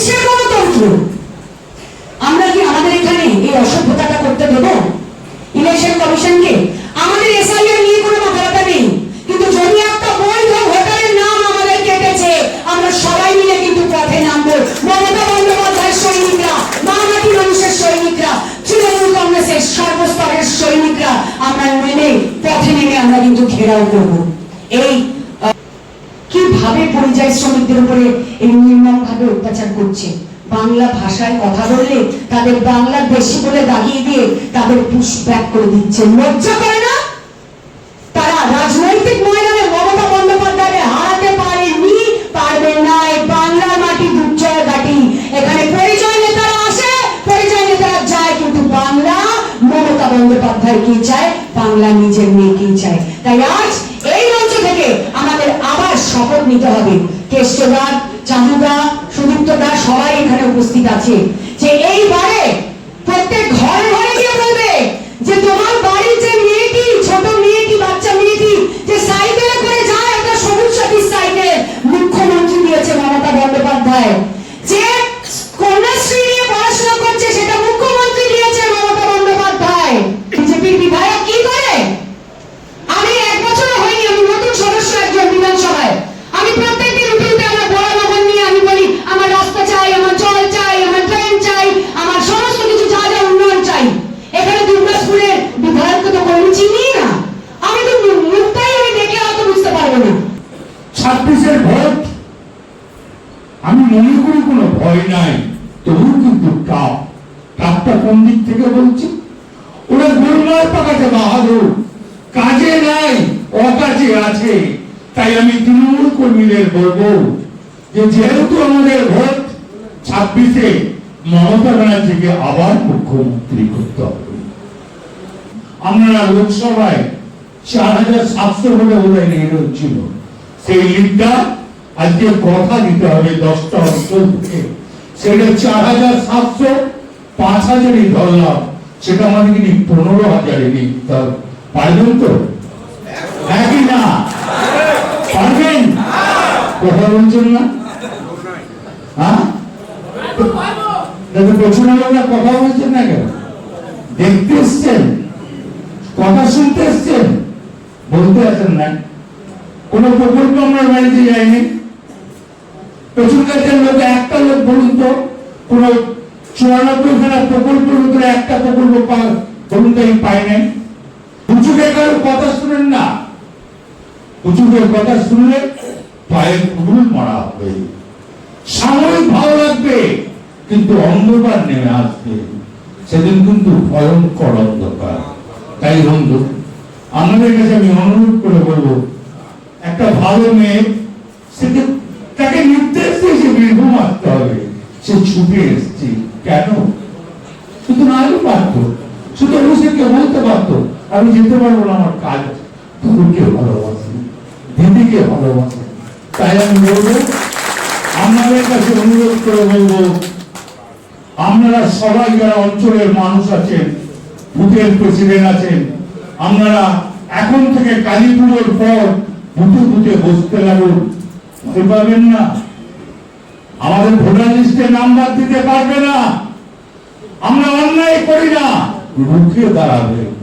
কিসের গণতন্ত্র আমরা কি আমাদের এখানে এই অসভ্যতাটা করতে দেব? ইলেকশন কমিশনকে? আমাদের এসআইআর নিয়ে কোনো মাথা ব্যথা নেই। কিন্তু যদি একটা বৈধ ভোটারের নাম আমাদের কেটেছে, আমরা সবাই মিলে কিন্তু পথে নামবো। মমতা বন্দ্যোপাধ্যায়ের সৈনিকরা মামাটি মানুষের সৈনিকরা, তৃণমূল কংগ্রেসের সর্বস্তরের সৈনিকরা, আমরা নেমে, পথে নেমে আমরা কিন্তু ঘেরাও করব। এই পরিযায়ী শ্রমিকদের উপরে এই নির্মম ভাবে অত্যাচার করছে। বাংলা ভাষায় কথা বললে তাদের বাংলা বেশি বলে দাগিয়ে দিয়ে তাদের পুশ ব্যাক করে দিচ্ছে। লজ্জা করে না? তারা রাজনৈতিক ময়দানে মমতা বন্দ্যোপাধ্যায়কে হারাতে পারেনি, পারবে না। এই বাংলার মাটি দুর্জয় ঘাটি। এখানে পরিচয় নেতারা আসে, পরিচয় নেতারা যায়, কিন্তু বাংলা মমতা বন্দ্যোপাধ্যায় কি চায়? বাংলা নিজের মেয়েকেই চায়। তাই আজ এই মঞ্চ থেকে আমাদের আবার শপথ নিতে হবে। কেষ্টদার চাঁদুদা সুদীপ্ত দা সবাই এখানে উপস্থিত আছে। যে এইবারে প্রত্যেক ঘরে ঘরে আমি মনে করি কোনো ভয় নাই। তবুও কিন্তু টাপ টাপটা কোন দিক থেকে বলছি? ওরা গোলমাল পাকাতে বাহাদুর। কাজে নাই, অকাজে আছে। তাই আমি তৃণমূল কর্মীদের বলব যে, যেহেতু আমাদের ভোট, ছাব্বিশে মমতা ব্যানার্জিকে আবার মুখ্যমন্ত্রী করতে হবে। আমরা লোকসভায় চার হাজার সাতশো ভোটে বোধহয় নির্ণয় ছিল সেই লিডটা আজকে কথা দিতে হবে দশটা অঞ্চল থেকে। সেটা চার হাজার সাতশো পাঁচ হাজারই ধরলাম। সেটা আমাদের কিন্তু পনেরো হাজারে দিতে হবে পারবেন তো? একই না? পারবেন? কথা বলছেন না? হ্যাঁ? কথা বলছেন না কেন? দেখতে এসছেন? কথা শুনতে এসছেন? বলতে আসেন না। কোন প্রকল্প আমরা বাড়িতে যাইনি। লোক একটা লোক বলুন তো চুরানব্বই খানা প্রকল্পের ভিতরে একটা প্রকল্প বলুন আমি নাই। কারও কথা শুনেন না। কথা শুনলে পায়ে মারা হবে। সাময়িক ভালো লাগবে, কিন্তু অন্ধকার নেমে আসবে। সেদিন কিন্তু ভয়ঙ্কর অন্ধকার। তাই বন্ধু আমাদের কাছে আমি অনুরোধ করে বলব, একটা ভালো মেয়ে তাকে দিয়েছে আসতে হবে সে ছুটে এসছে। কেন? শুধু না হলে পারতো শুধু অভিষেককে বলতে পারতো, আমি যেতে পারব না আমার কাজ। তোকে ভালোবাসি। দিদিকে ভালোবাসি। তাই আমি বলব, আপনাদের কাছে অনুরোধ করে বলব, আপনারা সবাই যারা অঞ্চলের মানুষ আছেন, বুথের প্রেসিডেন্ট আছেন, আপনারা এখন থেকে কালী পর বুথে বুথে বসতে লাগুন। ভয় পাবেন না। আমাদের ভোটার লিস্টে নাম্বার দিতে পারবে না। আমরা অন্যায় করি না। রুখে দাঁড়াবে।